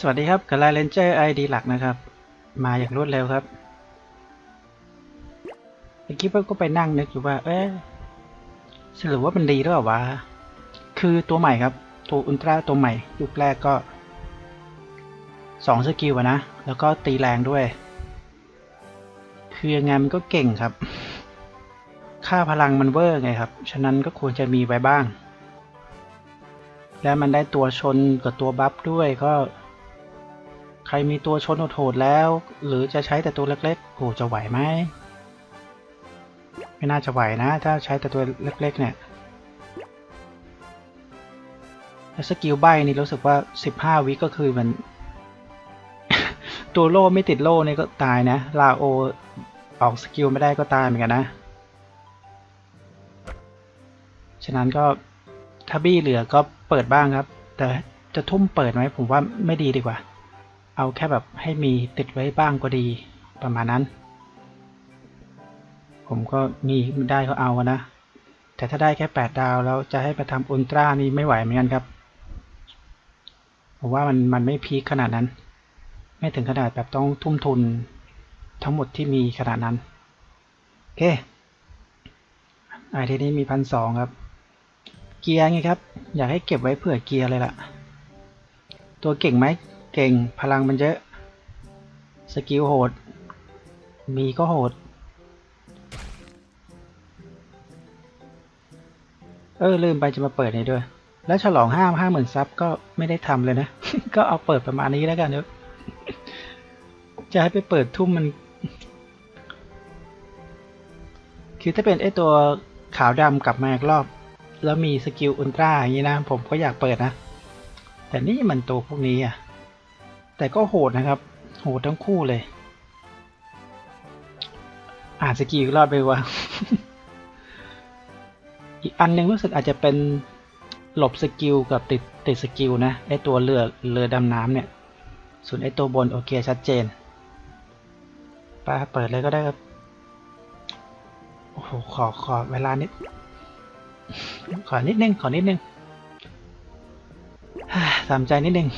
สวัสดีครับกับไลเลนเจอร์ไอดีหลักนะครับ มาอย่างรวดเร็วครับเมื่อกี้ผมก็ไปนั่งนึกอยู่ว่า เอ๊ะสรุปว่ามันดีหรือเปล่าวะ คือตัวใหม่ครับ ตัวอุลตร้าตัวใหม่ ยุคแรกก็สองสกิลอะนะ แล้วก็ตีแรงด้วย คือยังไงมันก็เก่งครับ ค่าพลังมันเวอร์ไงครับ ฉะนั้นก็ควรจะมีไว้บ้าง แล้วมันได้ตัวชนกับตัวบัฟด้วยก็ ใครมีตัวชนโหดแล้ว หรือจะใช้แต่ตัวเล็กๆโอ้จะไหวไหม ไม่น่าจะไหวนะ ถ้าใช้แต่ตัวเล็กๆ เนี่ยแล้วสกิลใบนี่รู้สึกว่า 15 วิก็คือมัน ตัวโล่ไม่ติดโล่นี่ก็ตายนะ ลาโอออกสกิลไม่ได้ก็ตายเหมือนกันนะ ฉะนั้นก็ถ้าบี้เหลือก็เปิดบ้างครับ แต่จะทุ่มเปิดไหมผมว่าไม่ดีดีกว่า เอาแค่แบบให้มีติดไว้บ้างก็ดีประมาณนั้น ผมก็มีได้ก็เอานะ แต่ถ้าได้แค่ 8 ดาวแล้วจะให้ไปทำอุลตร้านี่ไม่ไหวเหมือนกันครับผมว่ามันมันไม่พีคขนาดนั้น ไม่ถึงขนาดแบบต้องทุ่มทุนทั้งหมดที่มีขนาดนั้น โอเคไอเทนี้มีพันสองครับ เกียร์ไงครับ อยากให้เก็บไว้เผื่อเกียร์เลยล่ะ ตัวเก่งไหม เก่งพลังมันเยอะ สกิลโหด มีก็โหด เออ ลืมไปจะมาเปิดนี่ด้วย แล้วฉลองห้าห้าหมื่นซับก็ไม่ได้ทำเลยนะ ก็เอาเปิดประมาณนี้แล้วกันเนอะจะให้ไปเปิดทุ่มมัน คือถ้าเป็นไอตัวขาวดำกลับมาอีกรอบ แล้วมีสกิลอุลตร้าอย่างนี้นะ ผมก็อยากเปิดนะ แต่นี่มันตัวพวกนี้อะ แต่ก็โหดนะครับ โหดทั้งคู่เลย อ่านสกิลอีกรอบไปว่า อีกอันนึงรู้สึกอาจจะเป็นหลบสกิลกับติดติดสกิลนะไอตัวเรือเรือดำน้ำเนี่ย ส่วนไอตัวบนโอเคชัดเจนไปเปิดเลยก็ได้ครับ โอ้โห ขอขอเวลานิด ขอนิดนึง ขอนิดนึงตามใจนิดนึง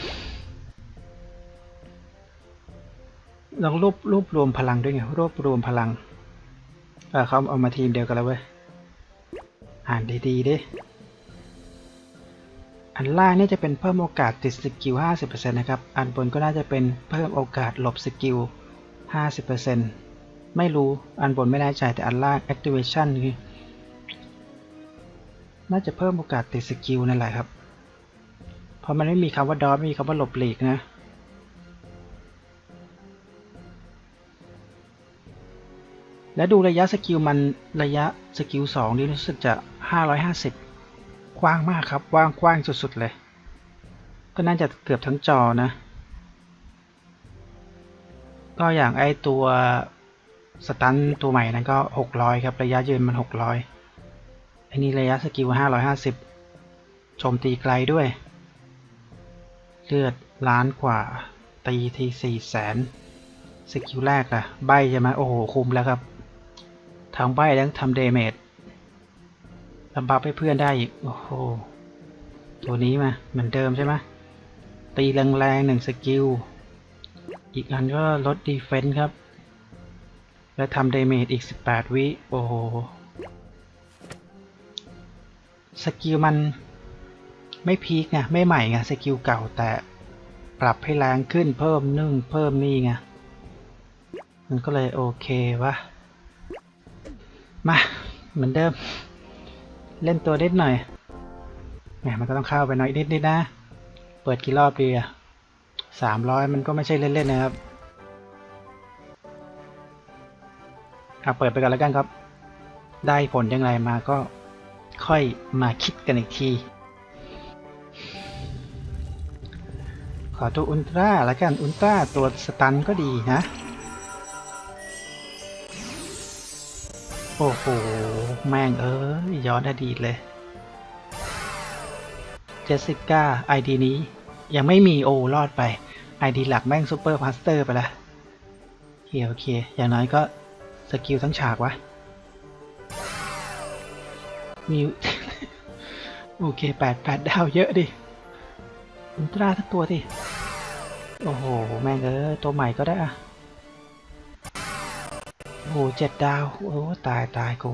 ลองรวบรวบรวมพลังด้วยไงรวบรวมพลังเออเขาเอามาทีมเดียวกันแล้วเว้ยอ่านดีๆดิอันล่างนี่จะเป็นเพิ่มโอกาสติดสกิล 50%นะครับ อันบนก็น่าจะเป็นเพิ่มโอกาสหลบสกิล 50%ไม่รู้ อันบนไม่แน่ใจแต่อันล่าง activation คือน่าจะเพิ่มโอกาสติดสกิลนั่นแหละครับ เพราะมันไม่มีคำว่าดอไม่มีคำว่าหลบหลีกนะ และดูระยะสกิลมันระยะสกิล2นี่รู้สึกจะ 550 กว้างมากครับกว้างกว้างสุดๆเลย ก็น่าจะเกือบทั้งจอนะ ก็อย่างไอตัวสตันตัวใหม่นั้นก็ 600 ครับ ระยะยืนมัน 600 อันนี้ระยะสกิล 550 โจมตีไกลด้วย เลือดล้านกว่า ตีทีสี่แสนสกิลแรกอะใบใช่ไหมโอ้โห คุ้มแล้วครับ ทางใบทั้งทำเดเมจลำบับให้เพื่อนได้อีก โอ้โห ตัวนี้มาเหมือนเดิมใช่ไหมตีแรงๆหนึ่งสกิล อีกอันก็ลดดีเฟนส์ครับ และทำเดเมจอีก 18 วิ โอ้โห สกิลมันไม่พีคไงไม่ใหม่ไงสกิลเก่าแต่ปรับให้แรงขึ้นเพิ่มนึ่งเพิ่มนี่ไง มันก็เลยโอเควะ มา เหมือนเดิม เล่นตัวนิดหน่อยแหมมันก็ต้องเข้าไปหน่อยนิดนิดนะ เปิดกี่รอบดีอะสามร้อยมันก็ไม่ใช่เล่นๆนะครับอะเปิดไปกันแล้วกันครับ ได้ผลยังไงมาก็ค่อยมาคิดกันอีกที ขอตัวอุลตร้าแล้วกันอุลตร้าตัวสตันก็ดีนะ โอ้โห แม่งเอ้ยย้อนอดีตเลยเจสสิก้าไอดีนี้ ยังไม่มีโอรอดไปไอดีหลักแม่งซูเปอร์พาสเตอร์ไปละโอเคโอเค อย่างน้อยก็สกิลทั้งฉากวะมีโอเคแปดแปดดาวเยอะดิอุลตร้าทั้งตัวดิ โอ้โห แม่งเอ้ยตัวใหม่ก็ได้อะ หเจ็ดดาว โอ้ตายตายกู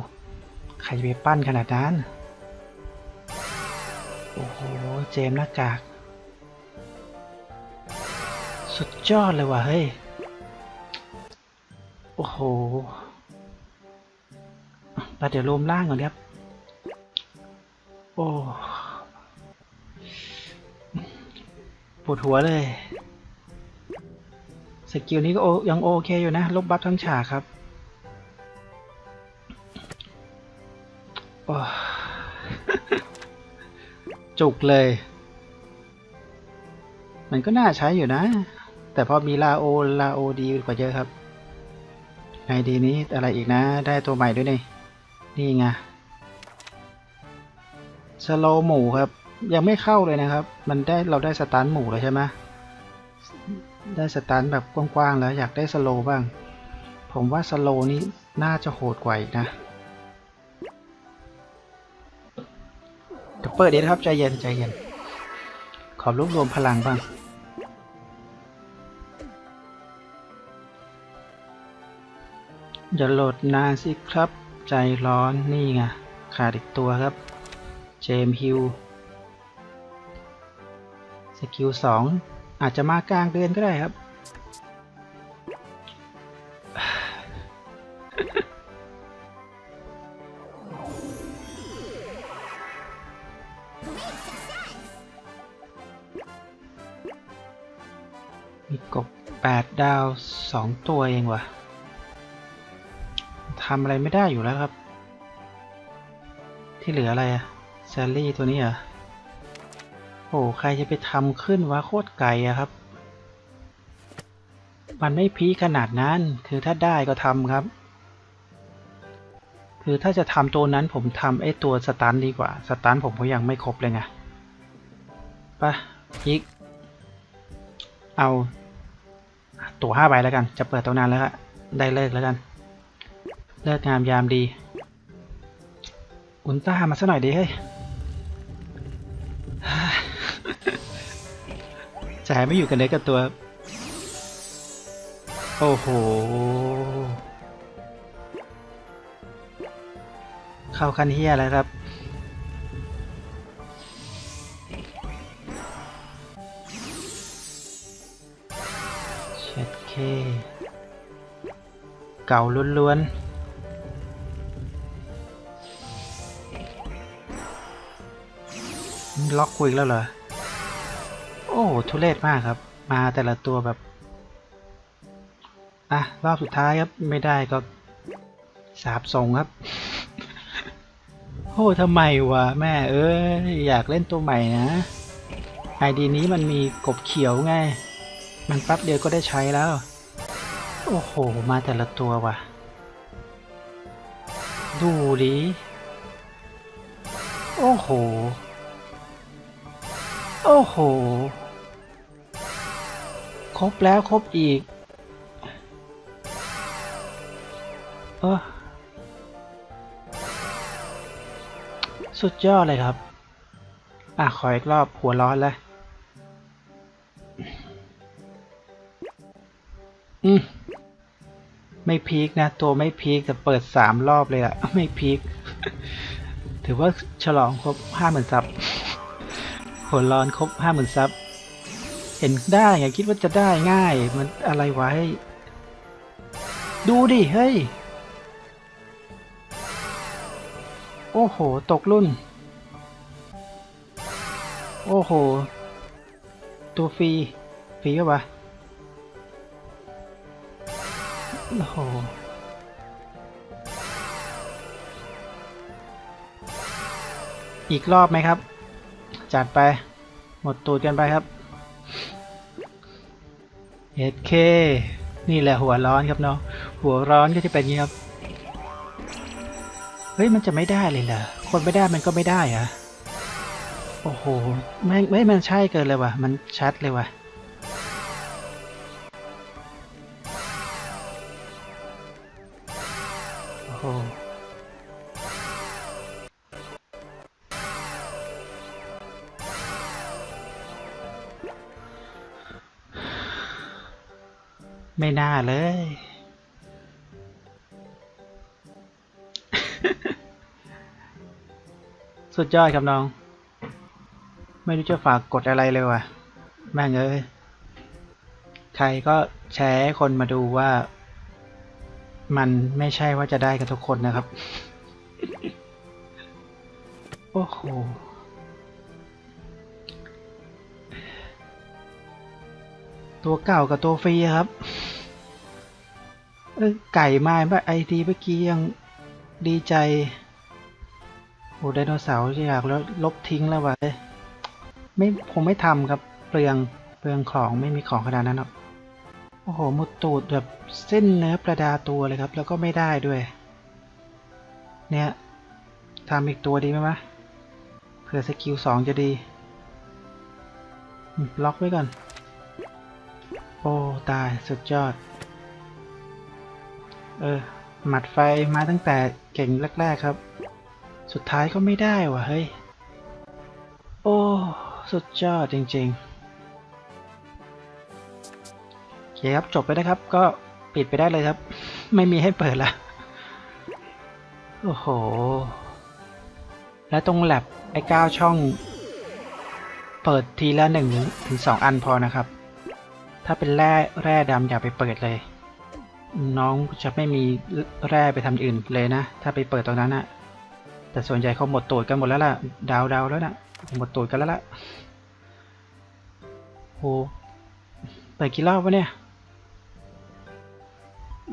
ใครจะไปปั้นขนาดนั้น โอ้โห เจมหน้ากาก สุดยอดเลยว่ะเฮ้ย โอ้โหไปเดี๋ยวรวมล่างก่อนครับ โอ้ปวดหัวเลยสกิลนี้ก็ยังโอเคอยู่นะ ลบบัฟทั้งฉากครับ จุกเลย มันก็น่าใช้อยู่นะ แต่พอมีลาโอ ลาโอดีกว่าเยอะครับไงดีนี้อะไรอีกนะ ได้ตัวใหม่ด้วยนี่ นี่ไงสโลหมูครับ ยังไม่เข้าเลยนะครับ มันได้เราได้สตันหมูแล้วใช่ไหมได้สตันแบบกว้างๆแล้วอยากได้สโลบ้าง ผมว่าสโลนี้น่าจะโหดกว่าอีกนะ ดี๋ยวเปิดเดี๋ยวนครับใจเย็นใจเย็น ขอรวบรวมพลังบ้าง อย่าโหลดนานสิครับ ใจร้อนนี่ไงขาดอีกตัวครับ เจมฮิลสกิลสองอาจจะมากลางเดือนก็ได้ครับ มีกบแปดดาวสองตัวเองวะทำอะไรไม่ได้อยู่แล้วครับ ที่เหลืออะไรอะแซลลี่ตัวนี้เหรอโอ้ใครจะไปทำขึ้นวะโคตรไกลอะครับ มันไม่พีขนาดนั้น คือถ้าได้ก็ทำครับ คือถ้าจะทำตัวนั้นผมทำไอ้ตัวสตันดีกว่า สตันผมก็ยังไม่ครบเลยไงไปะอีก เอา ตัวห้าใบแล้วกัน จะเปิดตัวนานแล้วฮะได้เลิกแล้วกัน เลิกงามยามดี อุลตร้ามาซะหน่อยดีเฮ้ยใจไม่อยู่กันเด็กกับตัว โอ้โห เข้าคันเฮียแล้วครับ เช็ดเคเก่าล้วนๆล็อกคุยแล้วเหรอ โอ้ทุเรศมากครับ มาแต่ละตัวแบบ อะ รอบสุดท้ายครับ ไม่ได้ก็สาบส่งครับ โอ้ทำไมวะแม่เอ้ยอยากเล่นตัวใหม่นะไอดีนี้มันมีกบเขียวไง มันแป๊บเดียวก็ได้ใช้แล้ว โอ้โห มาแต่ละตัวว่ะ ดูดิโอ้โห โอ้โห ครบแล้วครบอีก เออ สุดยอดเลยครับ อะ ขออีกรอบหัวร้อนเลยอืมไม่พีคนะ ตัวไม่พีคแต่เปิดสามรอบเลยอะไม่พีคถือว่าฉลองครบห้าหมื่นซับหัวร้อนครบห้าหมื่นซับเห็นได้ไงคิดว่าจะได้ง่าย มันอะไรไว้ ดูดิ เฮ้ย โอ้โห ตกรุ่น โอ้โห ตัวฟรี ฟรีก็ปะโอ้โห อีกรอบไหมครับ จัดไป หมดตูดกันไปครับเอเคนี่แหละหัวร้อนครับเนาะ หัวร้อนก็จะเป็นอย่างนี้ครับ เฮ้ยมันจะไม่ได้เลยเหรอคนไม่ได้มันก็ไม่ได้อะโอ้โหไม่ไม่มันใช่เกินเลยว่ะ มันชัดเลยว่ะโอ้โหไม่น่าเลย สุดยอดครับน้อง ไม่รู้จะฝากกดอะไรเลยว่ะ แม่งเอ้ย ใครก็แชร์ให้คนมาดูว่า มันไม่ใช่ว่าจะได้กันทุกคนนะครับ โอ้โหตัวเก่ากับตัวฟรีครับ ไก่มาบ้าไอทีเมื่อกี้ยังดีใจ โอ้ไดโนเสาร์จะอยากแล้วลบทิ้งแล้ววะไม่ผมไม่ทำครับเปลืองเปลืองของไม่มีของขนาดนั้นหรอกโอ้โหหมดตูดแบบเส้นเนื้อประดาตัวเลยครับ แล้วก็ไม่ได้ด้วย เนี่ยทำอีกตัวดีไหมวะเผื่อสกิลสองจะดีอืมล็อกไว้ก่อน โอ้ ตายสุดยอด เออ หมัดไฟมาตั้งแต่เก่งแรก ๆ ครับ สุดท้ายก็ไม่ได้ว่ะเฮ้ย โอ้ สุดยอดจริงๆโอเคครับ จบไปนะครับ ก็ปิดไปได้เลยครับ ไม่มีให้เปิดละ โอ้โห และตรงแลบไอ้เก้าช่อง เปิดทีละหนึ่งถึงสองอันพอนะครับ ถ้าเป็นแร่แร่ดำอย่าไปเปิดเลย น้องจะไม่มีแร่ไปทำอื่นเลยนะ ถ้าไปเปิดตรงนั้นนะ แต่ส่วนใหญ่เขาหมดตูดกันหมดแล้วล่ะ ดาวดาวแล้วนะหมดตูดกันแล้วล่ะโหเปิดกี่รอบวะเนี่ย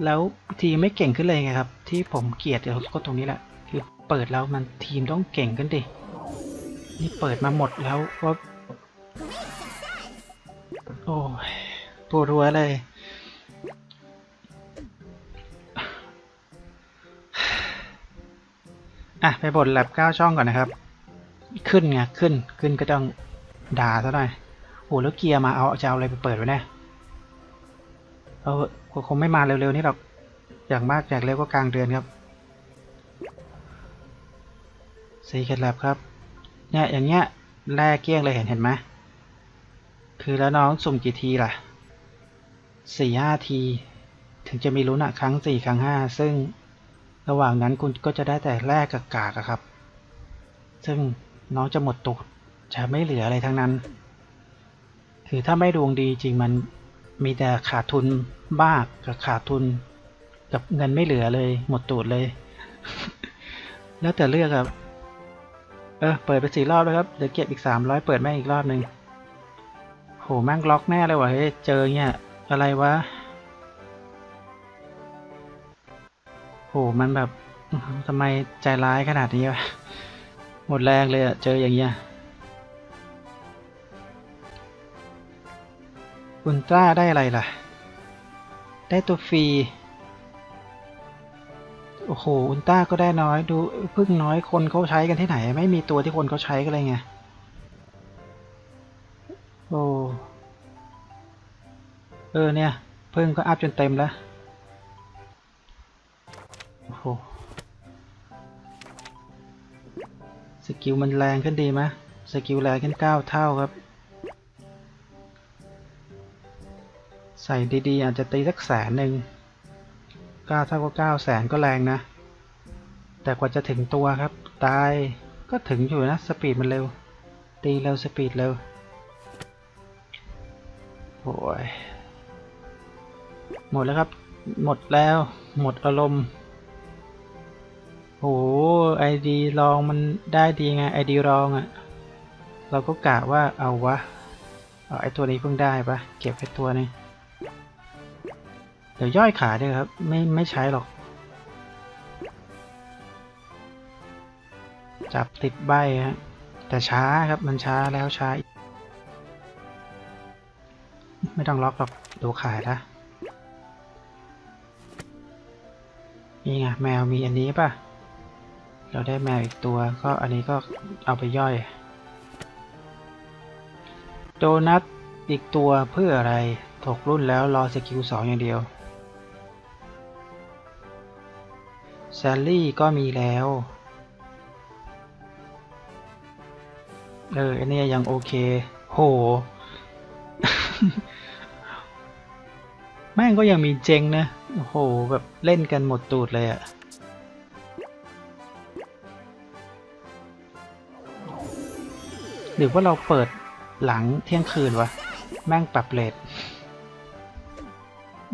แล้วทีมไม่เก่งขึ้นเลยไงครับ ที่ผมเกลียดก็ตรงนี้แหละ คือเปิดแล้วมันทีมต้องเก่งกันดิ นี่เปิดมาหมดแล้วก็โอ้ยปวดหัวเลย อะไปบทแลบเก้าช่องก่อนนะครับ ขึ้นไงขึ้นขึ้นก็ต้องด่าซะหน่อยโอ้แล้วเกียร์มาเอาจะเอาอะไรไปเปิดไว้แน่เอาเถอคงไม่มาเร็วๆนี่หรอกอย่างมากอยางเร็วก็กลางเดือนครับสีเคล็ดลับครับเนี่ยอย่างเงี้ยแร่เกี้ยงเลยเห็นเห็นไหมคือแล้วน้องสุ่มกี่ทีล่ะสี่ห้าที ถึงจะมีลุ้นอะครั้งสี่ครั้งห้าซึ่ง ระหว่างนั้นคุณก็จะได้แต่แรกกับกากอะครับ ซึ่งน้องจะหมดตูดจะไม่เหลืออะไรทั้งนั้น คือถ้าไม่ดวงดีจริงมันมีแต่ขาดทุนบ้ากกับขาดทุน กับเงินไม่เหลือเลย หมดตูดเลย แล้วแต่เลือกครับ เออเปิดไปสี่รอบแล้วครับเดี๋ยวเก็บอีกสามร้อยเปิดแม่งอีกรอบหนึ่งโหแม่งล็อกแน่เลยว่ะเฮ้ยเจอเนี่ยอะไรวะ โหมันแบบทำไมใจร้ายขนาดนี้วะหมดแรงเลยอะเจออย่างเงี้ยอุลตร้าได้อะไรล่ะ ได้ตัวฟรี โอ้โห อุลตร้าก็ได้น้อยดูเพิ่งน้อยคนเขาใช้กันที่ไหน ไม่มีตัวที่คนเขาใช้กันเลยไง โอ้ เออเนี่ยเพิ่งก็อัพจนเต็มแล้ว โอ้โหสกิลมันแรงขึ้นดีไหมสกิลแรงขึ้นเก้าเท่าครับ ใส่ดีๆ อาจจะตีสักแสนหนึ่งเก้าเท่าก็เก้าแสนก็แรงนะ แต่กว่าจะถึงตัวครับ ตายก็ถึงอยู่นะ สปีดมันเร็ว ตีเร็ว สปีดเร็วโอ้ยหมดแล้วครับ หมดแล้ว หมดอารมณ์ โหไอดีลองมันได้ดีไงไอดีลองอะ่ะ เราก็กะว่าเอาวะเอาไอตัวนี้เพิ่งได้ปะเก็บไอตัวนี้เดี๋ยวย่อยขาด้วยครับ ไม่ไม่ใช้หรอก จับติดใบฮะแต่ช้าครับมันช้าแล้วช้า ไม่ต้องล็อกหรอกดูขายละนี่ไงแมวมีอันนี้ป่ะ เราได้แมวอีกตัวก็อันนี้ก็เอาไปย่อย โดนัทอีกตัวเพื่ออะไรถกรุ่นแล้วรอสกิลสองอย่างเดียวแซลลี่ก็มีแล้ว เอออันนี้ยังโอเค โห แม่งก็ยังมีเจงนะโอ้โหแบบเล่นกันหมดตูดเลยอะ หรือว่าเราเปิดหลังเที่ยงคืนวะ แม่งปรับเลท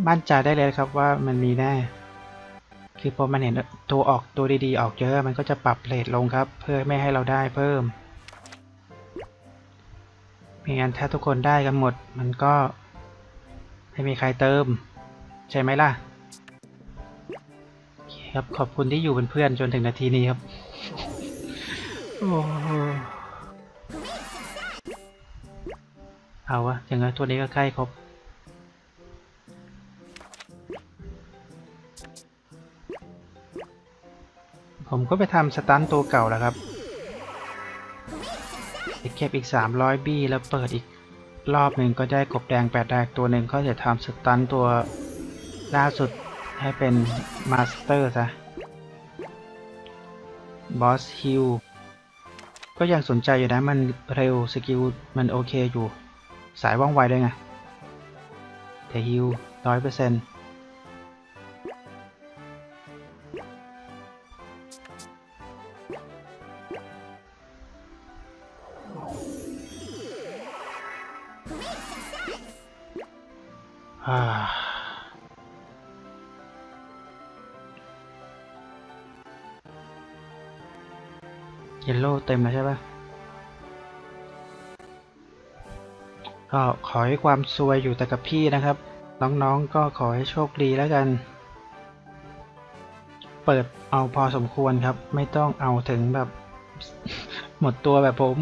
มั่นใจได้เลยครับว่ามันมีแน่ คือพอมันเห็นตัวออกตัวดีๆ ออกเยอะมันก็จะปรับเลทลงครับ เพื่อไม่ให้เราได้เพิ่มม่งั้นถ้าทุกคนได้กันหมด มันก็ไม่มีใครเติม ใช่ไหมล่ะคครับขอบคุณที่อยู่เป็นเพื่อนจนถึงนาทีนี้ครับ โอ้ เอาวะอย่างนั้นตัวนี้ก็ใกล้ครบผมก็ไปทำสตันตัวเก่าแล้วครับเก็บอีก 300 บี้แล้วเปิดอีกรอบหนึ่งก็ได้กบแดงแปดแดกตัวหนึ่งก็จะทำสตันตัวล่าสุดให้เป็นมาสเตอร์ซะบอสฮิลก็ยังสนใจอยู่นะมันเร็วสกิลมันโอเคอยู่ สายว่องไวด้วยไงแต่ฮิลร้อยเปอร์เซ็นต์อ่าเยลโล่เต็มแล้วใช่ปะ ก็ขอให้ความซวยอยู่แต่กับพี่นะครับ น้องๆก็ขอให้โชคดีแล้วกัน เปิดเอาพอสมควรครับ ไม่ต้องเอาถึงแบบ หมดตัวแบบผม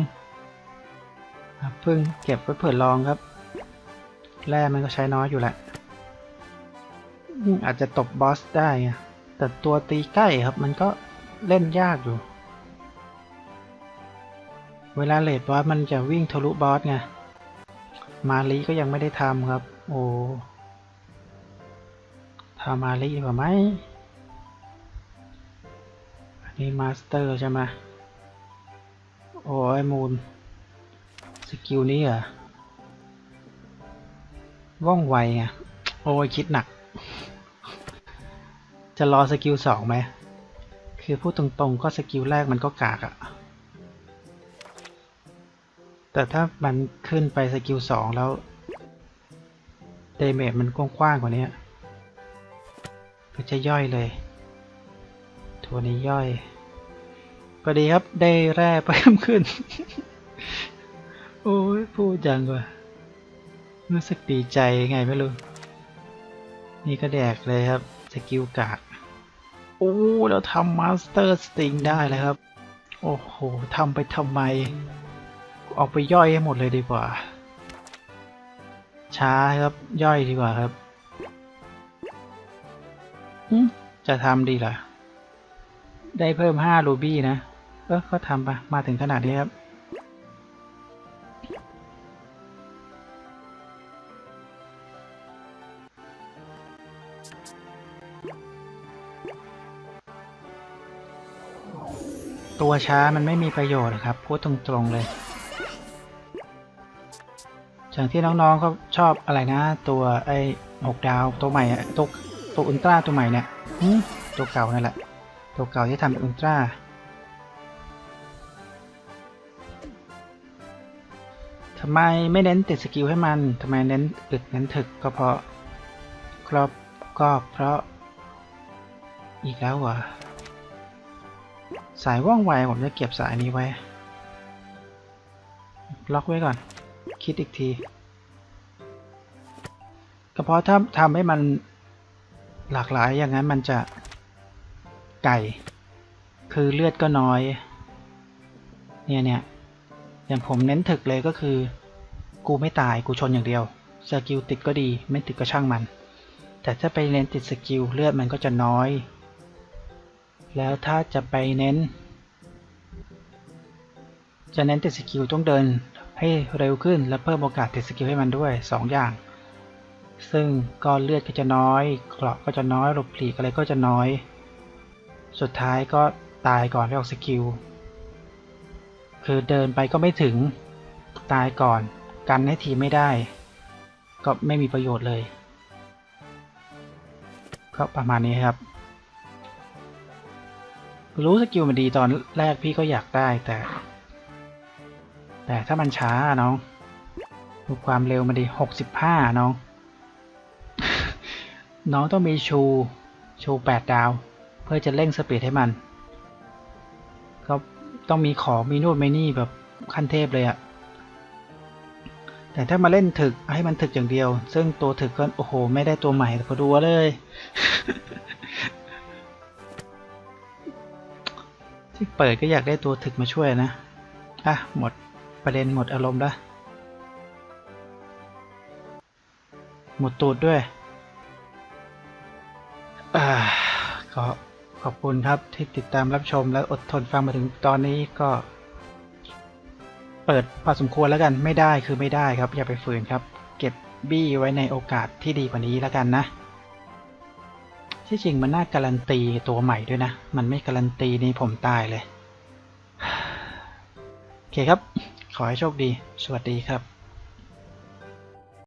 เพิ่งเก็บไว้เผื่อลองครับ แร่มันก็ใช้น้อยอยู่แหละ อาจจะตบบอสได้ แต่ตัวตีใกล้ครับ มันก็เล่นยากอยู่ เวลาเลดบอสมันจะวิ่งทะลุบอสไง มาลีก็ยังไม่ได้ทำครับ โอ้ทำมาลีดีกว่าไหมอันนี้มาสเตอร์ใช่ไหมโอ้ยมูล สกิลนี้เหรอะว่องไวไงโอ้ยคิดหนัก จะรอสกิลสองไหม คือพูดตรงๆก็สกิลแรกมันก็กากอะ แต่ถ้ามันขึ้นไปสกิลสองแล้วเดเมจมันกว้างๆกว่านี้ก็จะย่อยเลย ตัวนี้ย่อยก็ดีครับได้แร่เพิ่มขึ้น โอ้ยพูดจังว่ะรู้สึกดีใจไงไม่รู้ นี่ก็แดกเลยครับ สกิลกาก โอ้แล้วทำมาสเตอร์สติงได้เลยครับ โอ้โหทำไปทำไม เอาไปย่อยให้หมดเลยดีกว่า ช้าครับย่อยดีกว่าครับจะทำดีเหรอได้เพิ่ม5รูบี้นะ เออก็ทำไปมาถึงขนาดนี้ครับ ตัวช้ามันไม่มีประโยชน์ครับ พูดตรงๆเลย อย่างที่น้องๆเขาชอบอะไรนะ ตัวไอ้หกดาวตัวใหม่ตัวตัวอุลตร้าตัวใหม่เนี่ยหึตัวเก่านั่นแหละ ตัวเก่าที่ทำเป็นอุลตร้าทำไมไม่เน้นติดสกิลให้มันทำไมเน้นอึดเน้นถึกก็เพราะครอบก็เพราะ อีกแล้วเหรอสายว่องไวผมจะเก็บสายนี้ไว้ ล็อกไว้ก่อน คิดอีกที ก็เพราะถ้าทำให้มันหลากหลายอย่างนั้นมันจะไก่ คือเลือดก็น้อย เนี่ยเนี่ยอย่างผมเน้นถึกเลยก็คือ กูไม่ตายกูชนอย่างเดียวสกิลติดก็ดีไม่ติดก็ช่างมัน แต่ถ้าไปเน้นติดสกิลเลือดมันก็จะน้อย แล้วถ้าจะไปเน้น จะเน้นติดสกิลต้องเดิน ให้เร็วขึ้นและเพิ่มโอกาสติดสกิลให้มันด้วย 2 อย่าง ซึ่งก็เลือดก็จะน้อยเกราะก็จะน้อยหลบหลีกอะไรก็จะน้อย สุดท้ายก็ตายก่อนที่ออกสกิล คือเดินไปก็ไม่ถึง ตายก่อน กันให้ทีไม่ได้ ก็ไม่มีประโยชน์เลย ก็ประมาณนี้ครับ รู้สกิลมันดีตอนแรกพี่ก็อยากได้แต่ แต่ถ้ามันช้าน้องดูความเร็วมันดีหกสิบห้าน้อง น้องต้องมีชู ชูแปดดาว เพื่อจะเร่งสปีดให้มัน ก็ต้องมีของมีนู่นมีนี่แบบขั้นเทพเลยอะแต่ถ้ามาเล่นถึกให้มันถึกอย่างเดียว ซึ่งตัวถึกก็โอ้โห ไม่ได้ตัวใหม่พอดูเลย ที่เปิดก็อยากได้ตัวถึกมาช่วยนะ อะ หมด ประเด็นหมดอารมณ์แล้วหมดตูดด้วยอก็ขอบคุณครับที่ติดตามรับชมและอดทนฟังมาถึงตอนนี้ก็ เปิดพอสมควรแล้วกันไม่ได้คือไม่ได้ครับ อย่าไปฝืนครับ เก็บบี้ไว้ในโอกาสที่ดีกว่านี้แล้วกันนะที่จริงมันน่าการันตีตัวใหม่ด้วยนะ มันไม่การันตีนี่ผมตายเลย โอเคครับ ขอให้โชคดี สวัสดีครับ